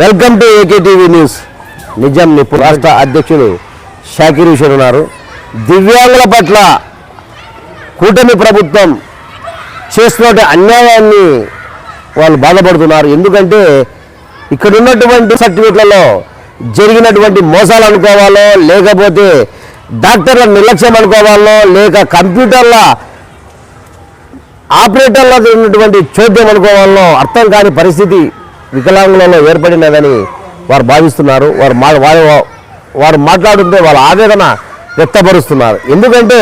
Welcome to AKTV news. నిజం నిపు రాష్ట్ర అధ్యక్షుడు షాకిర్ హుషేన్ ఉన్నారు. దివ్యాంగుల పట్ల కూటమి ప్రభుత్వం చేస్తున్న అన్యాయాన్ని వాళ్ళు బాధపడుతున్నారు. ఎందుకంటే ఇక్కడ ఉన్నటువంటి సర్టిఫికెట్లలో జరిగినటువంటి మోసాలు అనుకోవాలో లేకపోతే డాక్టర్ల నిర్లక్ష్యం అనుకోవాలో లేక కంప్యూటర్ల ఆపరేటర్లో ఉన్నటువంటి చోద్యం అనుకోవాలో అర్థం కాని పరిస్థితి వికలాంగులలో ఏర్పడినదని వారు భావిస్తున్నారు. వారు మా వారు వారు మాట్లాడుతుంటే వాళ్ళ ఆవేదన వ్యక్తపరుస్తున్నారు. ఎందుకంటే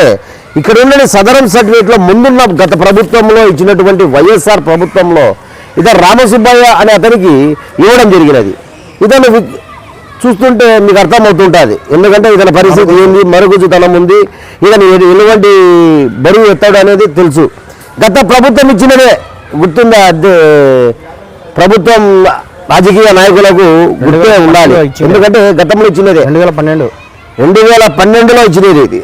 ఇక్కడ ఉన్న సదరం సర్టిఫికేట్లో ముందున్న గత ప్రభుత్వంలో ఇచ్చినటువంటి వైఎస్ఆర్ ప్రభుత్వంలో ఇతను రామసుబ్బయ్య అనే అతనికి ఇవ్వడం జరిగినది. ఇతను చూస్తుంటే మీకు అర్థమవుతుంటుంది. ఎందుకంటే ఇతని పరిస్థితి ఏంది? మరుగుజుతనం ఉంది. ఇతను ఎటువంటి బరువు ఎత్తాడు అనేది తెలుసు. గత ప్రభుత్వం ఇచ్చినదే గుర్తుందా? అదే ప్రభుత్వం రాజకీయ నాయకులకు గుర్తే ఉండాలి. ఎందుకంటే గతంలో ఇచ్చినదే. రెండు వేల పన్నెండు. రెండు వేల పన్నెండులో ఇచ్చినది ఇది.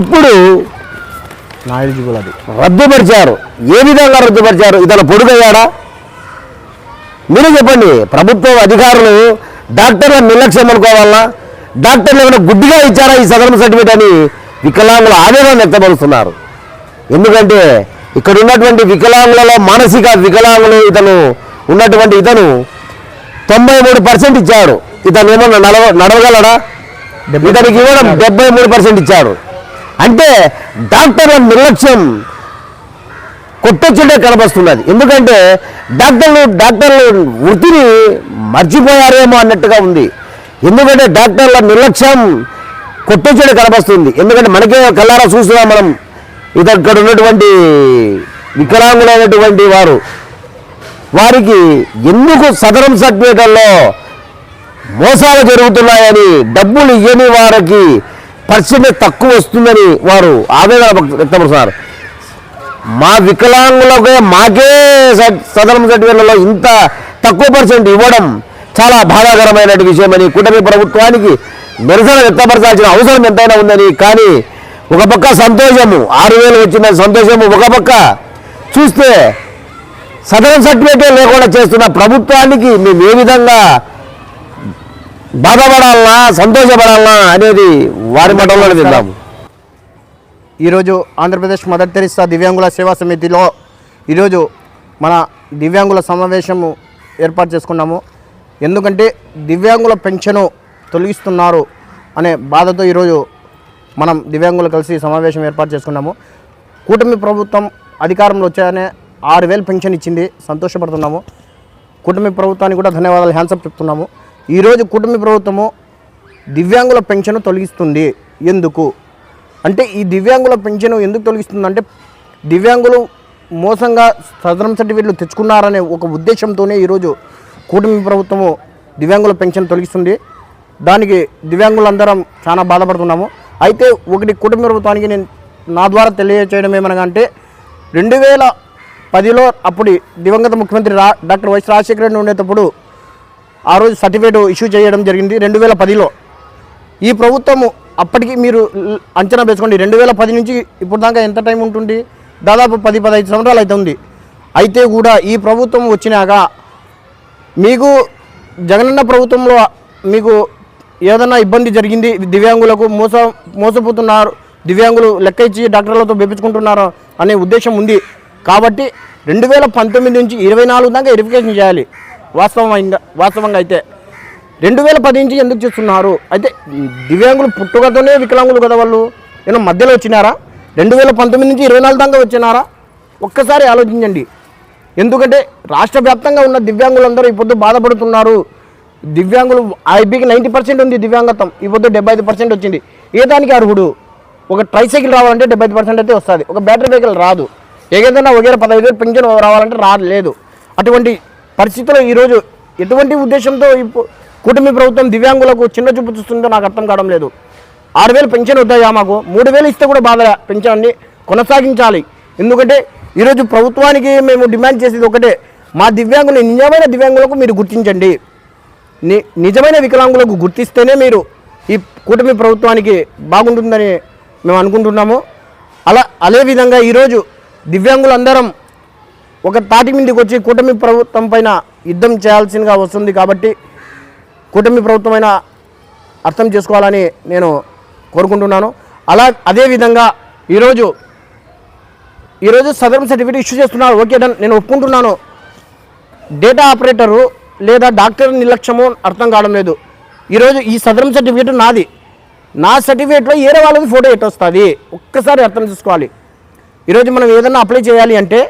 ఇప్పుడు రద్దుపరిచారు. ఏ విధంగా రద్దుపరిచారు? ఇతను పొడుగయ్యాడా? మీరే చెప్పండి. ప్రభుత్వ అధికారులు డాక్టర్ల నిర్లక్ష్యం అనుకోవాలన్నా డాక్టర్లు ఏమైనా గుడ్డిగా ఇచ్చారా ఈ సదరం సర్టిఫికేట్ అని వికలాంగుల ఆవేదన వ్యక్తపరుస్తున్నారు. ఎందుకంటే ఇక్కడ ఉన్నటువంటి వికలాంగులలో మానసిక వికలాంగులు ఇతను ఉన్నటువంటి ఇతను తొంభై మూడు పర్సెంట్ ఇచ్చాడు. ఇతను ఏమన్నా నడవ నడవగలడా? ఇతనికి ఇవ్వడం డెబ్బై మూడు పర్సెంట్ ఇచ్చాడు. అంటే డాక్టర్ల నిర్లక్ష్యం కొట్టొచ్చుంటే కనబస్తున్నది ఎందుకంటే డాక్టర్లు డాక్టర్లు వృత్తిని మర్చిపోయారేమో అన్నట్టుగా ఉంది. ఎందుకంటే డాక్టర్ల నిర్లక్ష్యం కొట్టొచ్చుడే కనబస్తుంది ఎందుకంటే మనకే కల్లారా చూస్తున్నాం మనం. ఇది ఇక్కడ ఉన్నటువంటి వికలాంగులైనటువంటి వారు వారికి ఎందుకు సదరం సర్టిఫికేట్లలో మోసాలు జరుగుతున్నాయని డబ్బులు ఇవ్వని వారికి పర్సెంటేజ్ తక్కువ వస్తుందని వారు ఆవేదన వ్యక్తపరుస్తున్నారు. మా వికలాంగులకే మాకే సదరం సర్టిఫికేట్లలో ఇంత తక్కువ పర్సెంట్ ఇవ్వడం చాలా బాధాకరమైన విషయమని కూటమి ప్రభుత్వానికి నిరసన వ్యక్తపరచాల్సిన అవసరం ఎంతైనా ఉందని కానీ ఒక పక్క సంతోషము ఆరు వేలు వచ్చిన సంతోషము ఒక పక్క. చూస్తే సదరం సర్టిఫికేట్ లేకుండా చేస్తున్న ప్రభుత్వానికి మేము ఏ విధంగా బాధపడాలనా సంతోషపడాలనా అనేది వారి మఠంలో విందాము. ఈరోజు ఆంధ్రప్రదేశ్ మదర్ తెరిస్తా దివ్యాంగుల సేవా సమితిలో ఈరోజు మన దివ్యాంగుల సమావేశము ఏర్పాటు చేసుకున్నాము. ఎందుకంటే దివ్యాంగుల పెన్షను తొలగిస్తున్నారు అనే బాధతో ఈరోజు మనం దివ్యాంగులు కలిసి సమావేశం ఏర్పాటు చేసుకున్నాము. కూటమి ప్రభుత్వం అధికారంలో వచ్చాయనే ఆరు వేలు పెన్షన్ ఇచ్చింది. సంతోషపడుతున్నాము. కూటమి ప్రభుత్వానికి కూడా ధన్యవాదాలు. హ్యాండ్సప్ చెప్తున్నాము. ఈరోజు కూటమి ప్రభుత్వము దివ్యాంగుల పెన్షన్ తొలగిస్తుంది. ఎందుకు? అంటే ఈ దివ్యాంగుల పెన్షన్ ఎందుకు తొలగిస్తుంది అంటే దివ్యాంగులు మోసంగా సదరం సర్టిఫికెట్లు తెచ్చుకున్నారనే ఒక ఉద్దేశంతోనే ఈరోజు కూటమి ప్రభుత్వము దివ్యాంగుల పెన్షన్ తొలగిస్తుంది. దానికి దివ్యాంగులందరం చాలా బాధపడుతున్నాము. అయితే ఒకటి కుటుంబ ప్రభుత్వానికి నేను నా ద్వారా తెలియచేయడం ఏమనగా అంటే రెండు వేల పదిలో అప్పుడు దివంగత ముఖ్యమంత్రి రా డాక్టర్ వైఎస్ రాజశేఖర రెడ్డి ఉండేటప్పుడు ఆ రోజు సర్టిఫికేట్ ఇష్యూ చేయడం జరిగింది రెండు వేల పదిలో. ఈ ప్రభుత్వము అప్పటికి మీరు అంచనా వేసుకోండి. రెండు వేల పది నుంచి ఇప్పుడు దాకా ఎంత టైం ఉంటుంది? దాదాపు పది పదహైదు సంవత్సరాలు అవుతుంది అయితే కూడా ఈ ప్రభుత్వం వచ్చినాక మీకు జగనన్న ప్రభుత్వంలో మీకు ఏదైనా ఇబ్బంది జరిగింది దివ్యాంగులకు మోస మోసపోతున్నారు దివ్యాంగులు లెక్క ఇచ్చి డాక్టర్లతో వేపించుకుంటున్నారు అనే ఉద్దేశం ఉంది. కాబట్టి రెండు వేల పంతొమ్మిది నుంచి ఇరవై నాలుగు దాకా వెరిఫికేషన్ చేయాలి. వాస్తవంగా వాస్తవంగా అయితే. రెండు వేల పది నుంచి ఎందుకు చేస్తున్నారు? అయితే దివ్యాంగులు పుట్టుకతోనే వికలాంగులు కదా వాళ్ళు? ఏమో మధ్యలో వచ్చినారా? రెండు వేల పంతొమ్మిది నుంచి ఇరవై నాలుగు దాకా వచ్చినారా? ఒక్కసారి ఆలోచించండి. ఎందుకంటే రాష్ట్ర వ్యాప్తంగా ఉన్న దివ్యాంగులందరూ ఇప్పుడు బాధపడుతున్నారు. దివ్యాంగులు ఐబీకి నైంటీ పర్సెంట్ ఉంది దివ్యాంగత్వం. ఈ పొద్దు డెబ్బై ఐదు పర్సెంట్ వచ్చింది. ఏ దానికి అర్హుడు? ఒక ట్రైసైకిల్ రావాలంటే డెబ్బై ఐదు పర్సెంట్ అయితే వస్తుంది. ఒక బ్యాటరీ వెహికల్ రాదు. ఏదైనా ఒకే పదహైదు వేలు పెన్షన్ రావాలంటే రాలేదు అటువంటి పరిస్థితుల్లో ఈరోజు ఎటువంటి ఉద్దేశంతో ఇప్పుడు కూటమి ప్రభుత్వం దివ్యాంగులకు చిన్న చూపు చూస్తుందో నాకు అర్థం కావడం లేదు. ఆరు వేలు పెన్షన్ వద్దాయా మాకు. మూడు వేలు ఇస్తే కూడా బాధ పెన్షన్ని కొనసాగించాలి. ఎందుకంటే ఈరోజు ప్రభుత్వానికి మేము డిమాండ్ చేసేది ఒకటే. మా దివ్యాంగులు నిజమైన దివ్యాంగులకు మీరు గుర్తించండి. నిజమైన వికలాంగులకు గుర్తిస్తేనే మీరు ఈ కూటమి ప్రభుత్వానికి బాగుంటుందని మేము అనుకుంటున్నాము. అలా అదే విధంగా ఈరోజు దివ్యాంగులందరం ఒక తాటి మీదకి వచ్చి కూటమి ప్రభుత్వం పైన యుద్ధం చేయాల్సిందిగా వస్తుంది కాబట్టి కూటమి ప్రభుత్వమైన అర్థం చేసుకోవాలని నేను కోరుకుంటున్నాను. అలా అదేవిధంగా ఈరోజు ఈరోజు సదరం సర్టిఫికేట్ ఇష్యూ చేస్తున్నారు. ఓకే డన్ నేను ఒప్పుకుంటున్నాను. డేటా ఆపరేటరు లేదా డాక్టర్ నిర్లక్ష్యము అర్థం కావడం లేదు. ఈరోజు ఈ సదరం సర్టిఫికేట్ నాది. నా సర్టిఫికేట్లో ఏరే వాళ్ళది ఫోటో ఎట్ వస్తుంది ఒక్కసారి అర్థం చేసుకోవాలి. ఈరోజు మనం ఏదైనా అప్లై చేయాలి అంటే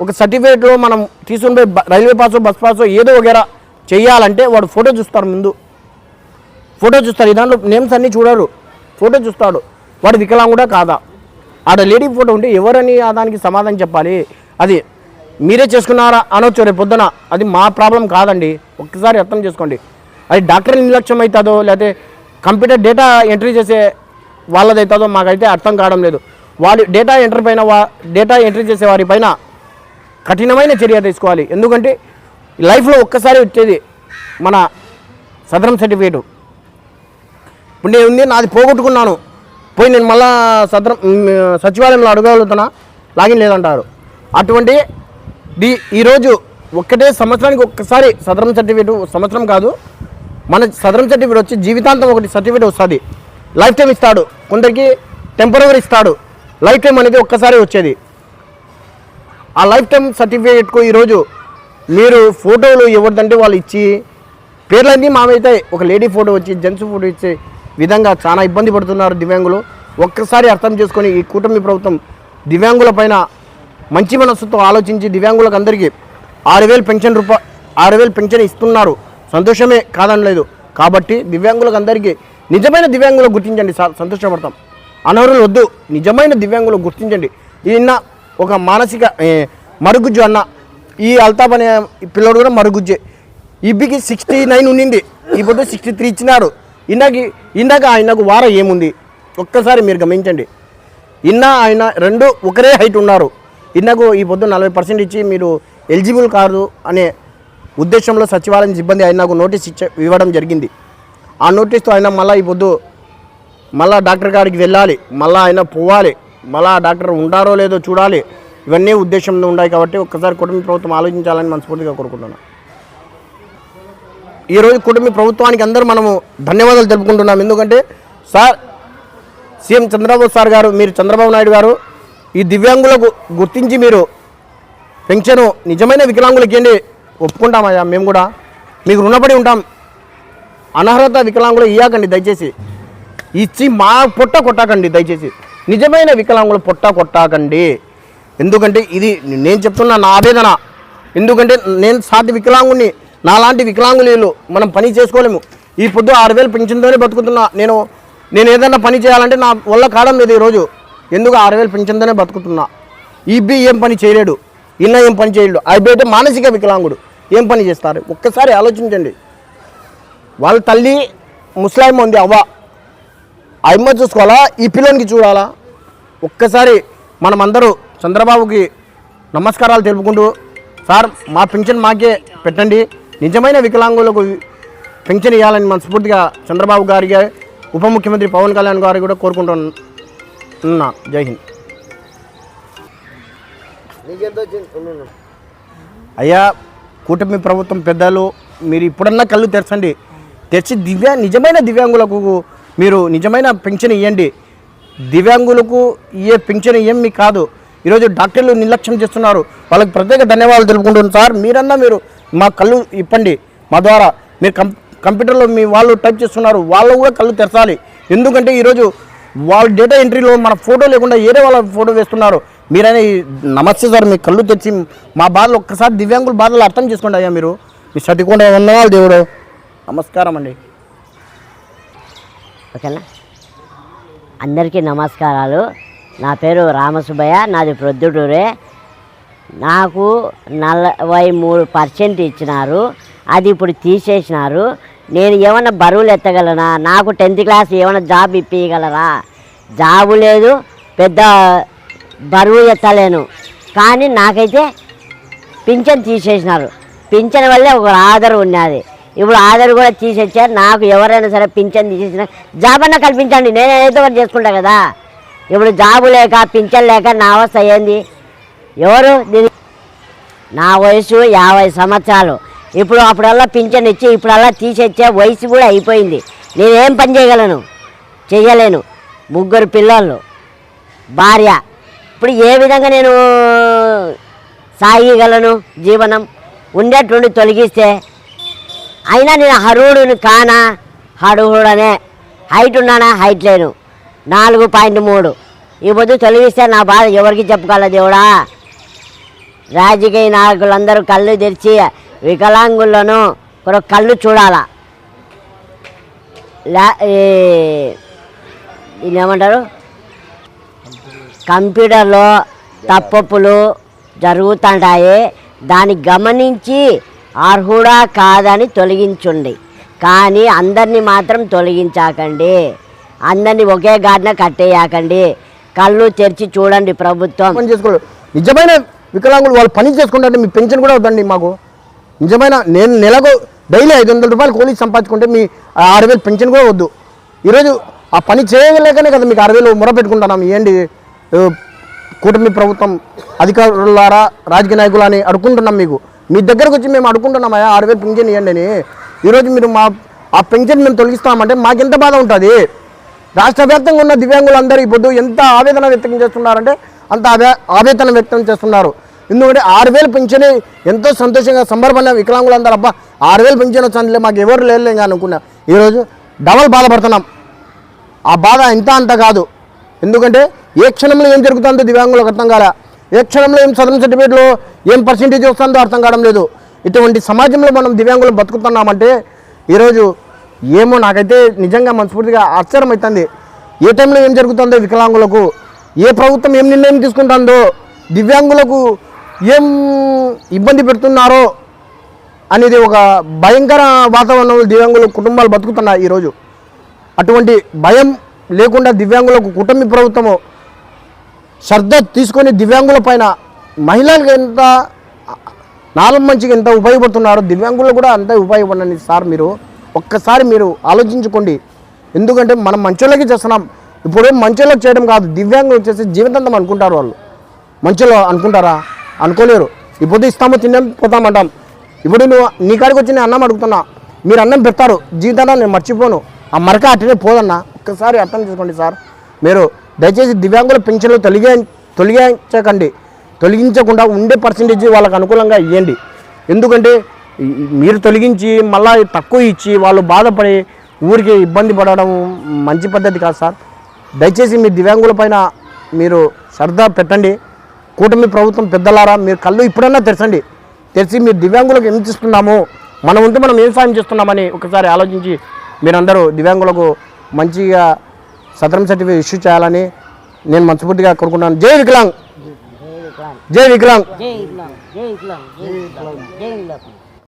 ఒక సర్టిఫికేట్లో మనం తీసుకుని పోయి రైల్వే పాసో బస్ పాసో ఏదో వగేరా చేయాలంటే వాడు ఫోటో చూస్తారు ముందు. ఫోటో చూస్తారు. దాంట్లో నేమ్స్ అన్నీ చూడరు. ఫోటో చూస్తాడు. వాడు వికలాంగుడా కాదా? ఆడ లేడీ ఫోటో ఉంటే ఎవరని ఆ దానికి సమాధానం చెప్పాలి? అది మీరే చేసుకున్నారా అనొచ్చు రేపు పొద్దున. అది మా ప్రాబ్లం కాదండి. ఒక్కసారి అర్థం చేసుకోండి. అది డాక్టర్ నిర్లక్ష్యం అవుతుందో లేకపోతే కంప్యూటర్ డేటా ఎంట్రీ చేసే వాళ్ళది అవుతుందో మాకైతే అర్థం కావడం లేదు. వాడి డేటా ఎంట్రీ పైన వా డేటా ఎంట్రీ చేసే వారి పైన కఠినమైన చర్య తీసుకోవాలి. ఎందుకంటే లైఫ్లో ఒక్కసారి వచ్చేది మన సదరం సర్టిఫికేటు. ఇప్పుడు నేను ఉంది నాది పోగొట్టుకున్నాను. పోయి నేను మళ్ళా సదరం సచివాలయంలో అడగలుగుతున్నా లాగిన్ లేదంటారు. అటువంటి ది ఈరోజు ఒక్కటే సంవత్సరానికి ఒక్కసారి సదరం సర్టిఫికేట్ సంవత్సరం కాదు. మన సదరం సర్టిఫికేట్ వచ్చి జీవితాంతం ఒకటి సర్టిఫికేట్ వస్తుంది. లైఫ్ టైం ఇస్తాడు. కొందరికి టెంపరవరీ ఇస్తాడు. లైఫ్ టైం అనేది ఒక్కసారి వచ్చేది. ఆ లైఫ్ టైం సర్టిఫికేట్కు ఈరోజు మీరు ఫోటోలు ఎవరిదంటే వాళ్ళు ఇచ్చి పేర్లన్నీ మామైతే ఒక లేడీ ఫోటో వచ్చి జెంట్స్ ఫోటో ఇచ్చే విధంగా చాలా ఇబ్బంది పడుతున్నారు దివ్యాంగులు. ఒక్కసారి అర్థం చేసుకొని ఈ కూటమి ప్రభుత్వం దివ్యాంగుల పైన మంచి మనస్సుతో ఆలోచించి దివ్యాంగులకు అందరికీ ఆరు వేలు పెన్షన్ రూపా ఆరు వేలు పెన్షన్ ఇస్తున్నారు. సంతోషమే కాదనలేదు. కాబట్టి దివ్యాంగులకు అందరికీ నిజమైన దివ్యాంగులు గుర్తించండి. సార్ సంతోషపడతాం. అనర్హులు వద్దు. నిజమైన దివ్యాంగులు గుర్తించండి. నిన్న ఒక మానసిక మరుగుజ్జు అన్న ఈ అల్తాబ్ అనే పిల్లడు పిల్లోడు కూడా మరుగుజ్జే. ఇబ్బికి సిక్స్టీ నైన్ ఉండింది ఈ పొద్దు సిక్స్టీ త్రీ ఇచ్చినారు. ఇందాక ఇందాక ఆయనకు వారం ఏముంది? ఒక్కసారి మీరు గమనించండి. ఇన్న ఆయన రెండు ఒకరే హైట్ ఉన్నారు. ఇందాకు ఈ పొద్దు నలభై పర్సెంట్ ఇచ్చి మీరు ఎలిజిబుల్ కాదు అనే ఉద్దేశంలో సచివాలయం సిబ్బంది నాకు నోటీస్ ఇచ్చ ఇవ్వడం జరిగింది. ఆ నోటీస్తో ఆయన మళ్ళీ ఈ పొద్దు మళ్ళా డాక్టర్ గారికి వెళ్ళాలి మళ్ళీ ఆయన పోవాలి మళ్ళీ ఆ డాక్టర్ ఉండారో లేదో చూడాలి ఇవన్నీ ఉద్దేశంలో ఉన్నాయి కాబట్టి ఒక్కసారి కుటుంబ ప్రభుత్వం ఆలోచించాలని మనస్ఫూర్తిగా కోరుకుంటున్నాను. ఈరోజు కుటుంబ ప్రభుత్వానికి అందరూ మనము ధన్యవాదాలు తెలుపుకుంటున్నాం. ఎందుకంటే సార్ సీఎం చంద్రబాబు సార్ గారు మీరు చంద్రబాబు నాయుడు గారు ఈ దివ్యాంగులకు గుర్తించి మీరు పెన్షన్ నిజమైన వికలాంగులకి ఏంటి ఒప్పుకుంటామయ్యా మేము కూడా. మీకు రుణపడి ఉంటాం. అనర్హత వికలాంగులు ఇయ్యాకండి దయచేసి. ఇచ్చి మా పొట్ట కొట్టాకండి దయచేసి. నిజమైన వికలాంగులు పొట్ట కొట్టాకండి. ఎందుకంటే ఇది నేను చెప్తున్నా నా ఆవేదన. ఎందుకంటే నేను సాటి వికలాంగుని నాలాంటి వికలాంగులు మనం పని చేసుకోలేము. ఈ పొద్దు ఆరు వేలు పెన్షన్తోనే బతుకుతున్నా. నేను నేను ఏదైనా పని చేయాలంటే నా వల్ల కాలం లేదు ఈరోజు. ఎందుకు ఆరు వేలు పెన్షన్తోనే బతుకుతున్నా. ఈబీ ఏం పని చేయలేడు. ఇన్న ఏం పని చేయలేడు. అవి మానసిక వికలాంగుడు. ఏం పని చేస్తారు? ఒక్కసారి ఆలోచించండి. వాళ్ళ తల్లి ముస్లాం ఉంది అవ్వ. అమ్మ చూసుకోవాలా? ఈ పిల్లోనికి చూడాలా? ఒక్కసారి మనమందరూ చంద్రబాబుకి నమస్కారాలు తెలుపుకుంటూ సార్ మా పెన్షన్ మాకే పెట్టండి. నిజమైన వికలాంగులకు పెన్షన్ ఇవ్వాలని మనస్ఫూర్తిగా చంద్రబాబు గారికి ఉప ముఖ్యమంత్రి పవన్ కళ్యాణ్ గారు కూడా కోరుకుంటున్నాను. కోరుకుంటున్నా జై హింద్. అయ్యా కూటమి ప్రభుత్వం పెద్దలు మీరు ఇప్పుడన్నా కళ్ళు తెరచండి. తెరిచి దివ్యా నిజమైన దివ్యాంగులకు మీరు నిజమైన పెన్షన్ ఇవ్వండి దివ్యాంగులకు ఇయ్యే పెన్షన్ ఏం మీకు కాదు. ఈరోజు డాక్టర్లు నిర్లక్ష్యం చేస్తున్నారు. వాళ్ళకి ప్రత్యేక ధన్యవాదాలు తెలుపుకుంటున్నాను సార్. మీరన్నా మీరు మా కళ్ళు ఇప్పండి. మా ద్వారా మీరు కంప్యూటర్లో మీ వాళ్ళు టైప్ చేస్తున్నారు. వాళ్ళు కూడా కళ్ళు తెరచాలి. ఎందుకంటే ఈరోజు వాళ్ళ డేటా ఎంట్రీలో మన ఫోటో లేకుండా ఏరే వాళ్ళ ఫోటో వేస్తున్నారు. మీరైనా నమస్తే సార్ మీ కళ్ళు తెచ్చి మా బాధలు ఒక్కసారి దివ్యాంగుల బాధలు అర్థం చేసుకోండి అయ్యా మీరు. మీ చదువుకుంటే ఉన్నవాళ్ళు దేవుడు. నమస్కారం అండి. ఓకేనా? అందరికీ నమస్కారాలు. నా పేరు రామసుబ్బయ్య నాది ప్రొద్దుటూరే. నాకు నలభై మూడు పర్సెంట్ ఇచ్చినారు. అది ఇప్పుడు తీసేసినారు. నేను ఏమన్నా బరువులు ఎత్తగలనా? నాకు టెన్త్ క్లాస్ ఏమైనా జాబ్ ఇప్పించగలరా జాబు లేదు పెద్ద బరువు ఎత్తలేను. కానీ నాకైతే పింఛన్ తీసేసినారు. పింఛన్ వల్లే ఒక ఆధార్ ఉన్నది. ఇప్పుడు ఆధార్ కూడా తీసేచ్చారు. నాకు ఎవరైనా సరే పింఛన్ తీసేసిన జాబ్ అన్న కల్పించండి. నేను ఏదో ఒకటి చేసుకుంటా కదా. ఇప్పుడు జాబు లేక పింఛన్ లేక నా అవస్థ ఏంది? ఎవరు దీని నా వయసు యాభై సంవత్సరాలు. ఇప్పుడు అప్పుడల్లా పింఛన్ ఇచ్చి ఇప్పుడల్లా తీసేచ్చే వయసు కూడా అయిపోయింది. నేనేం పని చేయగలను? చేయలేను ముగ్గురు పిల్లలు. భార్య. ఇప్పుడు ఏ విధంగా నేను సాగగలను జీవనం? ఉండేటువంటి తొలగిస్తే? అయినా నేను హరుడుని కానా? హరుడనే. హైట్ ఉన్నానా? హైట్ లేను. నాలుగు పాయింట్ మూడు. ఈ పొద్దు తొలగిస్తే నా బాధ ఎవరికి చెప్పుకోవాలి దేవుడా? రాజకీయ నాయకులందరూ కళ్ళు తెరిచి వికలాంగులను ఒక కళ్ళు చూడాలా? దీన్ని ఏమంటారు? కంప్యూటర్లో తప్పప్పులు జరుగుతుంటాయి. దాన్ని గమనించి అర్హుడా కాదని తొలగించుండి. కానీ అందరినీ మాత్రం తొలగించాకండి. అందరినీ ఒకే గాడిన కట్టేయాకండి. కళ్ళు తెరిచి చూడండి ప్రభుత్వం. నిజమైన వికలాంగులు వాళ్ళు పని చేసుకుంటే మీ పెన్షన్ కూడా అవుతండి మాకు. నిజమైన నేను నెలకు డైలీ ఐదు వందల రూపాయలు కూలీ సంపాదించుకుంటే మీ ఆరు వేలు పెన్షన్ కూడా వద్దు. ఈరోజు ఆ పని చేయలేకనే కదా మీకు ఆరు వేలు మొరపెట్టుకుంటున్నాం ఏంటి? కూటమి ప్రభుత్వం అధికారులారా రాజకీయ నాయకులు అని అడుకుంటున్నాం మీకు. మీ దగ్గరకు వచ్చి మేము అడుకుంటున్నామయ్యా ఆరు వేలు పెన్షన్ ఇవ్వండి అని. ఈరోజు మీరు మా ఆ పెన్షన్ మేము తొలగిస్తామంటే మాకెంత బాధ ఉంటుంది? రాష్ట్ర వ్యాప్తంగా ఉన్న దివ్యాంగులందరూ ఇప్పుడు ఎంత ఆవేదన వ్యక్తం చేస్తున్నారంటే అంత ఆవేదన వ్యక్తం చేస్తున్నారు. ఎందుకంటే ఆరు వేలు పెంచని ఎంతో సంతోషంగా సంబరపడిన వికలాంగులందరూ అబ్బా ఆరు వేలు పింఛను వచ్చానులే మాకు ఎవరు లేదులే అనుకున్నా. ఈరోజు డబల్ బాధపడుతున్నాం. ఆ బాధ ఎంత అంత కాదు. ఎందుకంటే ఏ క్షణంలో ఏం జరుగుతుందో దివ్యాంగులకు అర్థం కాలే. ఏ క్షణంలో ఏం సదరన్ సర్టిఫికేట్లో ఏం పర్సెంటేజ్ వస్తుందో అర్థం కావడం లేదు. ఇటువంటి సమాజంలో మనం దివ్యాంగులు బతుకుతున్నామంటే ఈరోజు ఏమో నాకైతే నిజంగా మనస్ఫూర్తిగా ఆశ్చర్యం అవుతుంది ఏ టైంలో ఏం జరుగుతుందో వికలాంగులకు ఏ ప్రభుత్వం ఏం నిర్ణయం తీసుకుంటుందో దివ్యాంగులకు ఏం ఇబ్బంది పెడుతున్నారో అనేది ఒక భయంకర వాతావరణంలో దివ్యాంగుల కుటుంబాలు బతుకుతున్నాయి ఈరోజు. అటువంటి భయం లేకుండా దివ్యాంగులకు కుటుంబ ప్రభుత్వము శ్రద్ధ తీసుకొని దివ్యాంగుల పైన మహిళలకు ఎంత నాలుగు మంచిగా ఎంత ఉపయోగపడుతున్నారో దివ్యాంగులు కూడా అంతే ఉపయోగపడండి సార్ మీరు. ఒక్కసారి మీరు ఆలోచించుకోండి. ఎందుకంటే మనం మంచోళ్ళకి చేస్తున్నాం. ఇప్పుడు మంచోళ్ళకి చేయడం కాదు దివ్యాంగులు వచ్చేసి జీవితాంతం అనుకుంటారు వాళ్ళు. మంచోళ్ళు అనుకుంటారా? అనుకోలేరు. ఇప్పుడు ఇస్తాము తిన్నాం పోతామంటాం ఇప్పుడు నువ్వు నీ కాడికి వచ్చి నేను అన్నం అడుగుతున్నా. మీరు అన్నం పెడతారు. జీవితాన్ని నేను మర్చిపోను. ఆ మరక అట్టనే పోదన్నా. ఒక్కసారి అర్థం చేసుకోండి సార్. మీరు దయచేసి దివ్యాంగుల పెన్షన్లు తొలగి తొలగించకండి. తొలగించకుండా ఉండే పర్సంటేజ్ వాళ్ళకి అనుకూలంగా ఇవ్వండి ఎందుకంటే మీరు తొలగించి మళ్ళీ తక్కువ ఇచ్చి వాళ్ళు బాధపడి ఊరికి ఇబ్బంది పడడం మంచి పద్ధతి కాదు సార్. దయచేసి మీ దివ్యాంగుల పైన మీరు శ్రద్ధ పెట్టండి. కూటమి ప్రభుత్వం పెద్దలారా మీరు కళ్ళు ఇప్పుడన్నా తెరచండి. తెరిచి మీరు దివ్యాంగులకు ఏం చేస్తున్నాము మనం ఉంటే మనం ఏం సాయం చేస్తున్నామని ఒకసారి ఆలోచించి మీరందరూ దివ్యాంగులకు మంచిగా సదరం సర్టిఫికేట్ ఇష్యూ చేయాలని నేను మనస్ఫూర్తిగా కోరుకుంటున్నాను. జై వికలాంగ్! జై వికలాంగ్! జై వికలాంగ్! జై వికలాంగ్! జై వికలాంగ్! జై వికలాంగ్!